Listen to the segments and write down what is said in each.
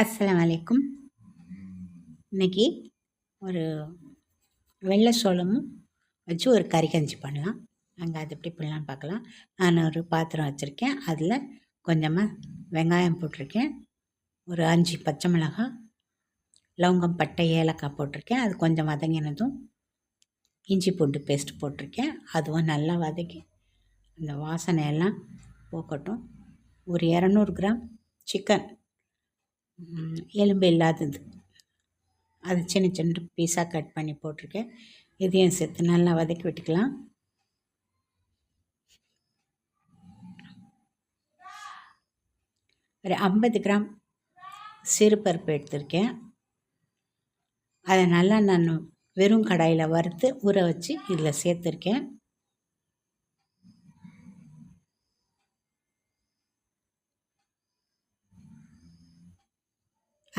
அஸ்லாம் வலைக்கும் இன்னைக்கு ஒரு வெள்ளை சோளமும் வச்சு ஒரு கறி கஞ்சி பண்ணலாம். நாங்கள் அது எப்படி பண்ணலாம் பார்க்கலாம். நான் ஒரு பாத்திரம் வச்சுருக்கேன். அதில் கொஞ்சமாக வெங்காயம் போட்டிருக்கேன். ஒரு அஞ்சு பச்சை மிளகாய் லவங்கம் பட்டை ஏலக்காய் போட்டிருக்கேன். அது கொஞ்சம் வதங்கினதும் இஞ்சி பூண்டு பேஸ்ட் போட்டிருக்கேன். அதுவும் நல்லா வதக்கி அந்த வாசனை எல்லாம் போக்கட்டும் ஒரு இரநூறு கிராம் சிக்கன் எலும்பு இல்லாதது. அது சின்ன சின்ன பீஸாக கட் பண்ணி போட்டிருக்கேன். இதையும் சேர்த்து நல்லா வதக்கி விட்டுக்கலாம். ஒரு ஐம்பது கிராம் சிறுபருப்பு எடுத்திருக்கேன். அதை நல்லா நான் வெறும் கடாயில் வறுத்து ஊற வச்சு இதில் சேர்த்துருக்கேன்.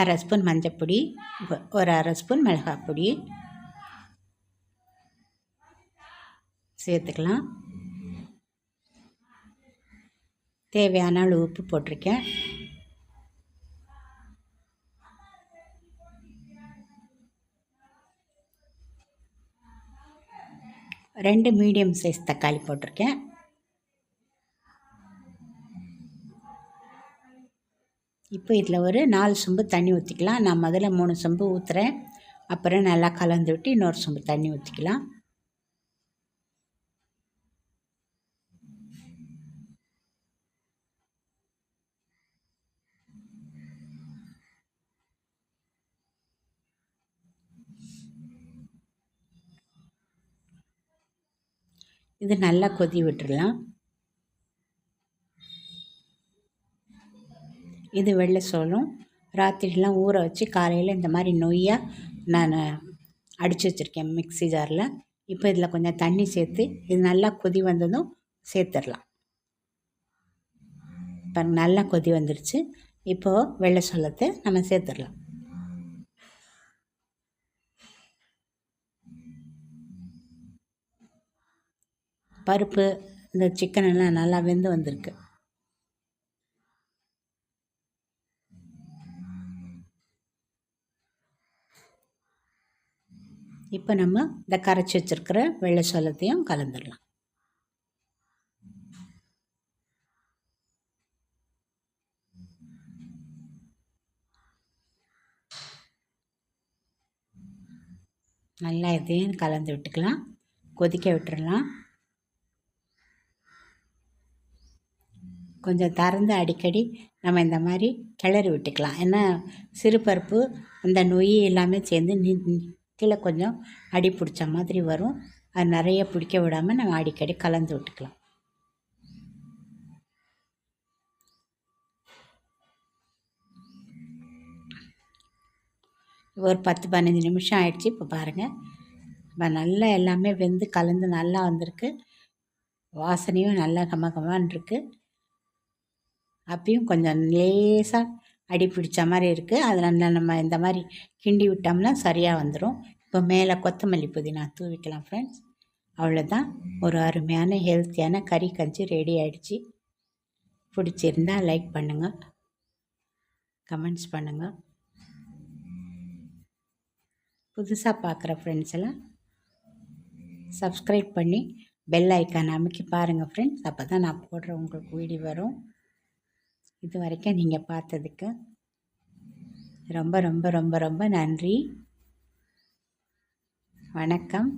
அரை ஸ்பூன் மஞ்சப்பொடி ஒரு அரை ஸ்பூன் மிளகாய் பொடி சேர்த்துக்கலாம். தேவையான அளவு உப்பு போட்டிருக்கேன். ரெண்டு மீடியம் சைஸ் தக்காளி போட்டிருக்கேன். இப்போ இதில் ஒரு நாலு சொம்பு தண்ணி ஊற்றிக்கலாம். நான் முதல்ல மூணு சொம்பு ஊற்றுறேன் அப்புறம் நல்லா கலந்து விட்டு இன்னொரு சொம்பு தண்ணி ஊற்றிக்கலாம் இது நல்லா கொதி விட்டுடலாம். இது வெள்ளை சோளம். ராத்திரிலாம் ஊற வச்சு காலையில் இந்த மாதிரி நொய்யாக நான் அடித்து வச்சுருக்கேன் மிக்ஸி ஜாரில். இப்போ இதில் கொஞ்சம் தண்ணி சேர்த்து இது நல்லா கொதி வந்ததும் சேர்த்துடலாம். இப்போ நல்லா கொதி வந்துருச்சு. இப்போது வெள்ளை சோளத்தை நம்ம சேர்த்துடலாம். பருப்பு இந்த சிக்கன் எல்லாம் நல்லா வெந்து வந்திருக்கு. இப்போ நம்ம இந்த கரைச்சி வச்சுருக்கிற வெள்ளை சோளத்தையும் கலந்துடலாம். நல்லா இதையும் கலந்து விட்டுக்கலாம். கொதிக்க விட்டுடலாம் கொஞ்சம் திறந்து அடிக்கடி நம்ம இந்த மாதிரி கிளறி விட்டுக்கலாம். ஏன்னா சிறுபருப்பு அந்த நொய் எல்லாமே சேர்ந்து கீழே கொஞ்சம் அடி பிடிச்ச மாதிரி வரும். அது நிறைய பிடிக்க விடாமல் நம்ம அடிக்கடி கலந்து விட்டுக்கலாம். ஒரு பத்து பதினஞ்சு நிமிஷம் ஆயிடுச்சு. இப்போ பாருங்கள் இப்போ நல்லா எல்லாமே வெந்து கலந்து நல்லா வந்திருக்கு. வாசனையும் நல்லா கம கமான் இருக்குது அப்பயும் கொஞ்சம் லேசாக அடி பிடிச்ச மாதிரி இருக்குது அதில் நம்ம இந்த மாதிரி கிண்டி விட்டோம்னா சரியாக வந்துடும் இப்போ மேலே கொத்தமல்லி புதினா தூவிக்கலாம் ஃப்ரெண்ட்ஸ் அவ்வளோதான் ஒரு அருமையான ஹெல்த்தியான கறி கஞ்சி ரெடி ஆகிடுச்சு பிடிச்சிருந்தால் லைக் பண்ணுங்கள் கமெண்ட்ஸ் பண்ணுங்கள் புதுசாக பார்க்குற ஃப்ரெண்ட்ஸ் எல்லாம் சப்ஸ்கிரைப் பண்ணி பெல் ஐக்கான் அமைக்கி பாருங்கள் ஃப்ரெண்ட்ஸ் அப்போ தான் நான் போடுற உங்களுக்கு வீடியோ வரும். இது வரைக்கும் நீங்கள் பார்த்ததுக்கு ரொம்ப ரொம்ப ரொம்ப ரொம்ப நன்றி. வணக்கம்.